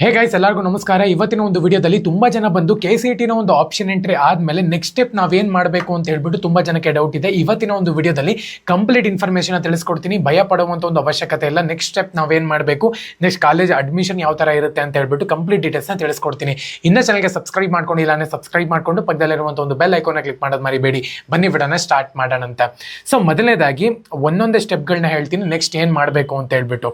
Hey guys ಎಲ್ಲರಿಗೂ ನಮಸ್ಕಾರ. ಇವತ್ತಿನ ಒಂದು ವಿಡಿಯೋದಲ್ಲಿ ತುಂಬಾ ಜನ ಬಂದು ಕೆ ಸಿ ಟಿನ ಒಂದು ಆಪ್ಷನ್ ಎಂಟ್ರಿ ಆದ್ಮೇಲೆ ನೆಕ್ಸ್ಟ್ ಸ್ಟೆಪ್ ನಾವೇನ್ ಮಾಡಬೇಕು ಅಂತ ಹೇಳ್ಬಿಟ್ಟು ತುಂಬಾ ಜನಕ್ಕೆ ಡೌಟ್ ಇದೆ. ಇವತ್ತಿನ ಒಂದು ವಿಡಿಯೋದಲ್ಲಿ ಕಂಪ್ಲೀಟ್ ಇನ್ಫಾರ್ಮೇಷನ್ ತಿಳಿಸ್ಕೊಡ್ತೀನಿ. ಭಯ ಪಡುವಂಥ ಒಂದು ಅವಶ್ಯಕತೆ ಇಲ್ಲ. ನೆಕ್ಸ್ಟ್ ಸ್ಟೆಪ್ ನಾವೇನ್ ಮಾಡಬೇಕು? ನೆಕ್ಸ್ಟ್ ಕಾಲೇಜ್ ಅಡ್ಮಿಷನ್ ಯಾವ ತರ ಇರುತ್ತೆ ಅಂತ ಹೇಳ್ಬಿಟ್ಟು ಕಂಪ್ಲೀಟ್ ಡೀಟೇಲ್ಸ್ನ ತಿಳಿಸ್ಕೊಡ್ತೀನಿ. ಇನ್ನ ಚಾನಲ್ಗೆ ಸಬ್ಸ್ಕ್ರೈಬ್ ಮಾಡ್ಕೊಂಡಿಲ್ಲ ಅಂದರೆ ಸಬ್ಸ್ಕ್ರೈಬ್ ಮಾಡ್ಕೊಂಡು ಪಕ್ಕದಲ್ಲಿರುವಂತ ಒಂದು ಬೆಲ್ ಐಕೋನ ಕ್ಲಿಕ್ ಮಾಡೋದು ಮರಿಬೇಡಿ. ಬನ್ನಿ ಬಿಡೋಣ ಸ್ಟಾರ್ಟ್ ಮಾಡೋಣ ಅಂತ. ಸೊ ಮೊದಲನೇದಾಗಿ ಒಂದೊಂದೇ ಸ್ಟೆಪ್ಗಳನ್ನ ಹೇಳ್ತೀನಿ. ನೆಕ್ಸ್ಟ್ ಏನು ಮಾಡಬೇಕು ಅಂತ ಹೇಳ್ಬಿಟ್ಟು.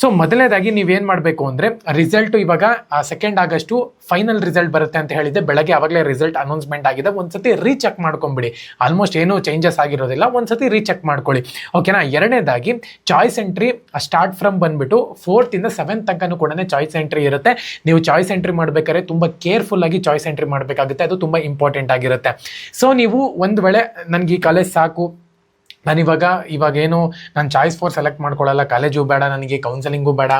ಸೊ ಮೊದಲನೇದಾಗಿ ನೀವೇನ್ ಮಾಡಬೇಕು ಅಂದ್ರೆ ರಿಸಲ್ಟ್ ಇವಾಗ ಸೆಕೆಂಡ್ ಆಗಸ್ಟು ಫೈನಲ್ ರಿಸಲ್ಟ್ ಬರುತ್ತೆ ಅಂತ ಹೇಳಿದ್ದೆ. ಬೆಳಗ್ಗೆ ಆವಾಗಲೇ ರಿಸಲ್ಟ್ ಅನೌನ್ಸ್ಮೆಂಟ್ ಆಗಿದೆ. ಒಂದ್ಸತಿ ರೀಚೆಕ್ ಮಾಡ್ಕೊಂಬಿಡಿ. ಆಲ್ಮೋಸ್ಟ್ ಏನೂ ಚೇಂಜಸ್ ಆಗಿರೋದಿಲ್ಲ. ಒಂದ್ಸತಿ ರೀಚೆಕ್ ಮಾಡ್ಕೊಳ್ಳಿ. ಓಕೆನಾ ಎರಡನೇದಾಗಿ ಚಾಯ್ಸ್ ಎಂಟ್ರಿ ಸ್ಟಾರ್ಟ್ ಫ್ರಮ್ ಬಂದ್ಬಿಟ್ಟು ಫೋರ್ತ್ ಇಂದ ಸೆವೆಂತ್ ತನಕನೂ ಕೂಡ ಚಾಯ್ಸ್ ಎಂಟ್ರಿ ಇರುತ್ತೆ. ನೀವು ಚಾಯ್ಸ್ ಎಂಟ್ರಿ ಮಾಡಬೇಕಾದ್ರೆ ತುಂಬ ಕೇರ್ಫುಲ್ ಆಗಿ ಚಾಯ್ಸ್ ಎಂಟ್ರಿ ಮಾಡಬೇಕಾಗುತ್ತೆ. ಅದು ತುಂಬ ಇಂಪಾರ್ಟೆಂಟ್ ಆಗಿರುತ್ತೆ. ಸೊ ನೀವು ಒಂದು ವೇಳೆ ನನಗೆ ಈ ಕಾಲೇಜ್ ಸಾಕು ನಾನಿವಾಗ ಇವಾಗ ಏನು ನಾನು ಚಾಯ್ಸ್ ಫೋರ್ ಸೆಲೆಕ್ಟ್ ಮಾಡ್ಕೊಳ್ಳಲ್ಲ, ಕಾಲೇಜು ಬೇಡ, ನನಗೆ ಕೌನ್ಸಲಿಂಗು ಬೇಡ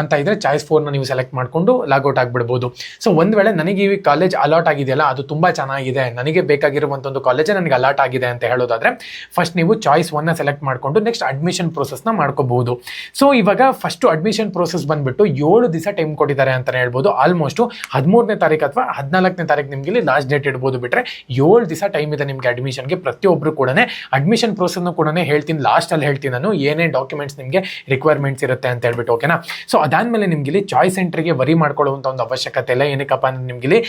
ಅಂತ ಇದ್ರೆ ಚಾಯ್ಸ್ ಫೋರ್ನ ನೀವು ಸೆಲೆಕ್ಟ್ ಮಾಡಿಕೊಂಡು ಲಾಗೌಟ್ ಆಗಿಬಿಡ್ಬೋದು. ಸೊ ಒಂದು ವೇಳೆ ನನಗೆ ಈ ಕಾಲೇಜ್ ಅಲಾಟ್ ಆಗಿದೆಯಲ್ಲ, ಅದು ತುಂಬ ಚೆನ್ನಾಗಿದೆ, ನನಗೆ ಬೇಕಾಗಿರುವಂಥ ಒಂದು ಕಾಲೇಜೇ ನನಗೆ ಅಲಾಟ್ ಆಗಿದೆ ಅಂತ ಹೇಳೋದಾದ್ರೆ ಫಸ್ಟ್ ನೀವು ಚಾಯ್ಸ್ ಒನ್ನ ಸೆಲೆಕ್ಟ್ ಮಾಡಿಕೊಂಡು ನೆಕ್ಸ್ಟ್ ಅಡ್ಮಿಷನ್ ಪ್ರೊಸೆಸ್ನ ಮಾಡ್ಕೋಬಹುದು ಸೊ ಇವಾಗ ಫಸ್ಟು ಅಡ್ಮಿಷನ್ ಪ್ರೋಸೆಸ್ ಬಂದ್ಬಿಟ್ಟು ಏಳು ದಿವಸ ಟೈಮ್ ಕೊಟ್ಟಿದ್ದಾರೆ ಅಂತಲೇ ಹೇಳ್ಬೋದು. ಆಲ್ಮೋಸ್ಟು ಹದಿಮೂರನೇ ತಾರೀಕು ಅಥವಾ ಹದಿನಾಲ್ಕನೇ ತಾರೀಕು ನಿಮಗೆ ಲಾಸ್ಟ್ ಡೇಟ್ ಇಡ್ಬೋದು ಬಿಟ್ಟರೆ ಏಳು ದಿವಸ ಟೈಮ್ ಇದೆ ನಿಮಗೆ ಅಡ್ಮಿಷನ್ಗೆ ಪ್ರತಿಯೊಬ್ಬರು ಕೂಡ ಅಡ್ಮಿಷನ್ ಪ್ರೋಸೆಸ್ನು ಕೂಡ ಹೇಳ್ತೀನಿ. ಲಾಸ್ಟಲ್ಲಿ ಹೇಳ್ತೀನಿ ನಾನು. ಏನೇ ಡಾಕ್ಯುಮೆಂಟ್ಸ್ ನಿಮಗೆ ರಿಕ್ವೈರ್ಮೆಂಟ್ಸ್ ಇರುತ್ತೆ ಅಂತ ಹೇಳ್ಬಿಟ್ಟು ಓಕೆನಾ ಸೊ ಅದಾದಮೇಲೆ ನಿಮ್ಗೆ ಇಲ್ಲಿ ಚಾಯ್ಸ್ ಸೆಂಟ್ರಿಗೆ ವರಿ ಮಾಡ್ಕೊಳ್ಳುವಂಥ ಒಂದು ಅವಶ್ಯಕತೆ ಇಲ್ಲ. ಏನಕ್ಕಪ್ಪ ಅಂದ್ರೆ ನಿಮ್ಗೆ ಇಲ್ಲಿ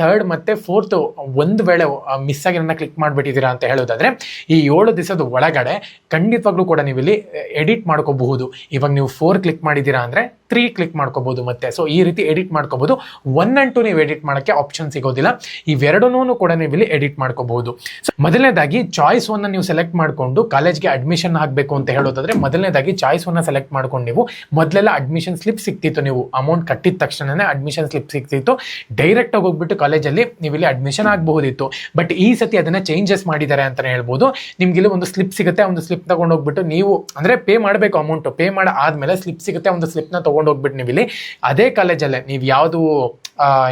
ಥರ್ಡ್ ಮತ್ತೆ ಫೋರ್ತ್ ಒಂದು ವೇಳೆ ಮಿಸ್ ಆಗಿ ನನ್ನ ಕ್ಲಿಕ್ ಮಾಡಿಬಿಟ್ಟಿದ್ದೀರಾ ಅಂತ ಹೇಳೋದಾದ್ರೆ, ಈ ಏಳು ದಿವಸದ ಒಳಗಡೆ ಖಂಡಿತವಾಗ್ಲೂ ಕೂಡ ನೀವು ಇಲ್ಲಿ ಎಡಿಟ್ ಮಾಡ್ಕೋಬಹುದು. ಇವಾಗ ನೀವು ಫೋರ್ ಕ್ಲಿಕ್ ಮಾಡಿದ್ದೀರಾ ಅಂದ್ರೆ ತ್ರೀ ಕ್ಲಿಕ್ ಮಾಡ್ಕೋಬಹುದು ಮತ್ತೆ. ಸೊ ಈ ರೀತಿ ಎಡಿಟ್ ಮಾಡ್ಕೋಬಹುದು ಒನ್ ಅಂಡ್ ಟು ನೀವು ಎಡಿಟ್ ಮಾಡೋಕ್ಕೆ ಆಪ್ಷನ್ ಸಿಗೋದಿಲ್ಲ. ಇವೆರಡೂ ಕೂಡ ನೀವು ಇಲ್ಲಿ ಎಡಿಟ್ ಮಾಡ್ಕೋಬಹುದು ಸೊ ಮೊದಲನೇದಾಗಿ ಚಾಯ್ಸ್ ಒನ್ನ ನೀವು ಸೆಲೆಕ್ಟ್ ಮಾಡಿಕೊಂಡು ಕಾಲೇಜ್ಗೆ ಅಡ್ಮಿಷನ್ ಆಗಬೇಕು ಅಂತ ಹೇಳೋದಾದ್ರೆ ಮೊದಲನೇದಾಗಿ ಚಾಯ್ಸ್ ಒನ್ನ ಸೆಲೆಕ್ಟ್ ಮಾಡ್ಕೊಂಡು ನೀವು ಮೊದಲೆಲ್ಲ ಅಡ್ಮಿಷನ್ ಸ್ಲಿಪ್ ಸಿಕ್ತಿತ್ತು ನೀವು. ಅಮೌಂಟ್ ಕಟ್ಟಿದ ತಕ್ಷಣನೇ ಅಡ್ಮಿಷನ್ ಸ್ಲಿಪ್ ಸಿಕ್ತಿತ್ತು. ಡೈರೆಕ್ಟ್ ಆಗಿ ಹೋಗ್ಬಿಟ್ಟು ಕಾಲೇಜಲ್ಲಿ ನೀವು ಇಲ್ಲಿ ಅಡ್ಮಿಷನ್ ಆಗಬಹುದಿತ್ತು. ಬಟ್ ಈ ಸತಿ ಅದನ್ನ ಚೇಂಜಸ್ ಮಾಡಿದ್ದಾರೆ ಅಂತ ಹೇಳ್ಬೋದು. ನಿಮ್ಗೆ ಇಲ್ಲಿ ಒಂದು ಸ್ಲಿಪ್ ಸಿಗುತ್ತೆ, ಒಂದು ಸ್ಲಿಪ್ ತಗೊಂಡು ಹೋಗ್ಬಿಟ್ಟು ನೀವು ಅಂದ್ರೆ ಪೇ ಮಾಡಬೇಕು ಅಮೌಂಟ್ ಪೇ ಮಾಡಿ ಆದ್ಮೇಲೆ ಸ್ಲಿಪ್ ಸಿಗುತ್ತೆ, ಒಂದು ಸ್ಲಿಪ್ನ ತಗೊಂಡು ಹೋಗ್ಬಿಟ್ಟು ನೀವು ಇಲ್ಲಿ ಅದೇ ಕಾಲೇಜಲ್ಲೇ ನೀವು ಯಾವುದು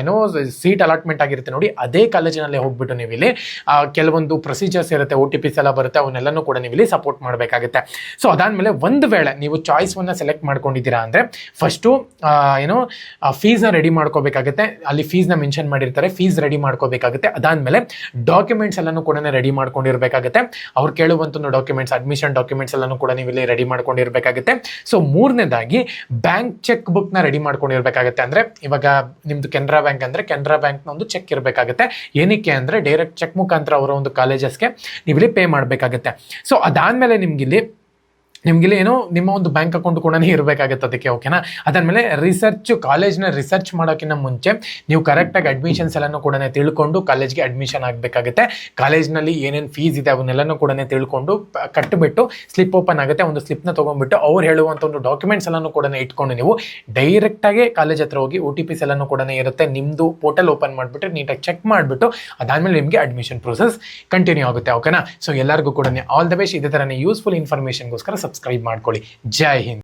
ಏನೋ ಸೀಟ್ ಅಲಾಟ್ಮೆಂಟ್ ಆಗಿರುತ್ತೆ ನೋಡಿ, ಅದೇ ಕಾಲೇಜಿನಲ್ಲಿ ಹೋಗ್ಬಿಟ್ಟು ನೀವು ಇಲ್ಲಿ ಕೆಲವೊಂದು ಪ್ರೊಸೀಜರ್ಸ್ ಇರುತ್ತೆ ಒ ಟಿ ಪಿಸ್ ಎಲ್ಲ ಬರುತ್ತೆ, ಅವನ್ನೆಲ್ಲನೂ ಕೂಡ ನೀವು ಇಲ್ಲಿ ಸಪೋರ್ಟ್ ಮಾಡಬೇಕಾಗುತ್ತೆ. ಸೊ ಅದಾದ್ಮೇಲೆ ಒಂದು ವೇಳೆ ನೀವು ಚಾಯ್ಸ್ ಅನ್ನ ಸೆಲೆಕ್ಟ್ ಮಾಡ್ಕೊಂಡಿದ್ದೀರಾ ಅಂದ್ರೆ ಫಸ್ಟು ಏನೋ ಫೀಸ್ನ ರೆಡಿ ಮಾಡ್ಕೋಬೇಕಾಗುತ್ತೆ. ಅಲ್ಲಿ ಫೀಸ್ನ ಮೆನ್ಷನ್ ಮಾಡಿರ್ತಾರೆ ಫೀಸ್ ರೆಡಿ ಮಾಡ್ಕೋಬೇಕಾಗುತ್ತೆ. ಅದಾದ್ಮೇಲೆ ಡಾಕ್ಯುಮೆಂಟ್ಸ್ ಎಲ್ಲನೂ ಕೂಡ ರೆಡಿ ಮಾಡ್ಕೊಂಡಿರಬೇಕಾಗುತ್ತೆ. ಅವ್ರು ಕೇಳುವಂತ ಡಾಕ್ಯುಮೆಂಟ್ಸ್ ಅಡ್ಮಿಷನ್ ಡಾಕ್ಯುಮೆಂಟ್ಸ್ ಎಲ್ಲನೂ ಕೂಡ ನೀವು ಇಲ್ಲಿ ರೆಡಿ ಮಾಡ್ಕೊಂಡಿರಬೇಕಾಗುತ್ತೆ. ಸೊ ಮೂರನೇದಾಗಿ ಬ್ಯಾಂಕ್ ಚೆಕ್ ಬುಕ್ನ ರೆಡಿ ಮಾಡ್ಕೊಂಡಿರಬೇಕಾಗುತ್ತೆ. ಅಂದ್ರೆ, ಇವಾಗ ನಿಮ್ದು ಕೆನರಾ ಬ್ಯಾಂಕ್ ಅಂದ್ರೆ ಕೆನರಾ ಬ್ಯಾಂಕ್ನ ಒಂದು ಚೆಕ್ ಇರಬೇಕಾಗುತ್ತೆ. ಏನಕ್ಕೆ ಅಂದ್ರೆ ಡೈರೆಕ್ಟ್ ಚೆಕ್ ಮುಖಾಂತರ ಅವರ ಒಂದು ಕಾಲೇಜಸ್ಗೆ ನೀವು ಇಲ್ಲಿ ಪೇ ಮಾಡಬೇಕಾಗುತ್ತೆ. ಸೊ ಅದಾದ್ಮೇಲೆ ನಿಮ್ಗೆ ಇಲ್ಲಿ ನಿಮ್ಗಿಲ್ಲಿ ಏನೋ ನಿಮ್ಮ ಒಂದು ಬ್ಯಾಂಕ್ ಅಕೌಂಟ್ ಕೂಡ ಇರಬೇಕಾಗುತ್ತೆ ಅದಕ್ಕೆ ಓಕೆನಾ ಅದಾದಮೇಲೆ ರಿಸರ್ಚ್ ಕಾಲೇಜ್ನ ರಿಸರ್ಚ್ ಮಾಡೋಕ್ಕಿಂತ ಮುಂಚೆ ನೀವು ಕರೆಕ್ಟಾಗಿ ಅಡ್ಮಿಷನ್ಸ್ ಎಲ್ಲನೂ ಕೂಡ ತಿಳ್ಕೊಂಡು ಕಾಲೇಜ್ಗೆ ಅಡ್ಮಿಷನ್ ಆಗಬೇಕಾಗುತ್ತೆ. ಕಾಲೇಜ್ನಲ್ಲಿ ಏನೇನು ಫೀಸ್ ಇದೆ ಅವನ್ನೆಲ್ಲನೂ ಕೂಡ ತಿಳ್ಕೊಂಡು ಕಟ್ಟಿಬಿಟ್ಟು ಸ್ಲಿಪ್ ಓಪನ್ ಆಗುತ್ತೆ. ಒಂದು ಸ್ಲಿಪ್ನ ತೊಗೊಂಡ್ಬಿಟ್ಟು ಅವ್ರು ಹೇಳುವಂಥ ಒಂದು ಡಾಕ್ಯುಮೆಂಟ್ಸ್ ಎಲ್ಲನೂ ಕೂಡ ಇಟ್ಕೊಂಡು ನೀವು ಡೈರೆಕ್ಟಾಗಿ ಕಾಲೇಜ್ ಹತ್ರ ಹೋಗಿ ಒ ಟಿ ಪಿಸ್ ಎಲ್ಲನೂ ಕೂಡ ಇರುತ್ತೆ. ನಿಮ್ಮದು ಪೋರ್ಟಲ್ ಓಪನ್ ಮಾಡಿಬಿಟ್ಟು ನೀಟಾಗಿ ಚೆಕ್ ಮಾಡಿಬಿಟ್ಟು ಅದಾದಮೇಲೆ ನಿಮಗೆ ಅಡ್ಮಿಷನ್ ಪ್ರೊಸೆಸ್ ಕಂಟಿನ್ಯೂ ಆಗುತ್ತೆ ಓಕೆನಾ ಸೊ ಎಲ್ಲರಿಗೂ ಕೂಡ ಆಲ್ ದ ಬೆಸ್ಟ್ ಇದೇ ಥರನೇ ಯೂಸ್ಫುಲ್ ಇನ್ಫಾರ್ಮೇಷನ್ಗೋಸ್ಕರ ಸಬ್ಸ್ಕ್ರೈಬ್ ಮಾಡ್ಕೊಳ್ಳಿ. ಜೈ ಹಿಂದ್.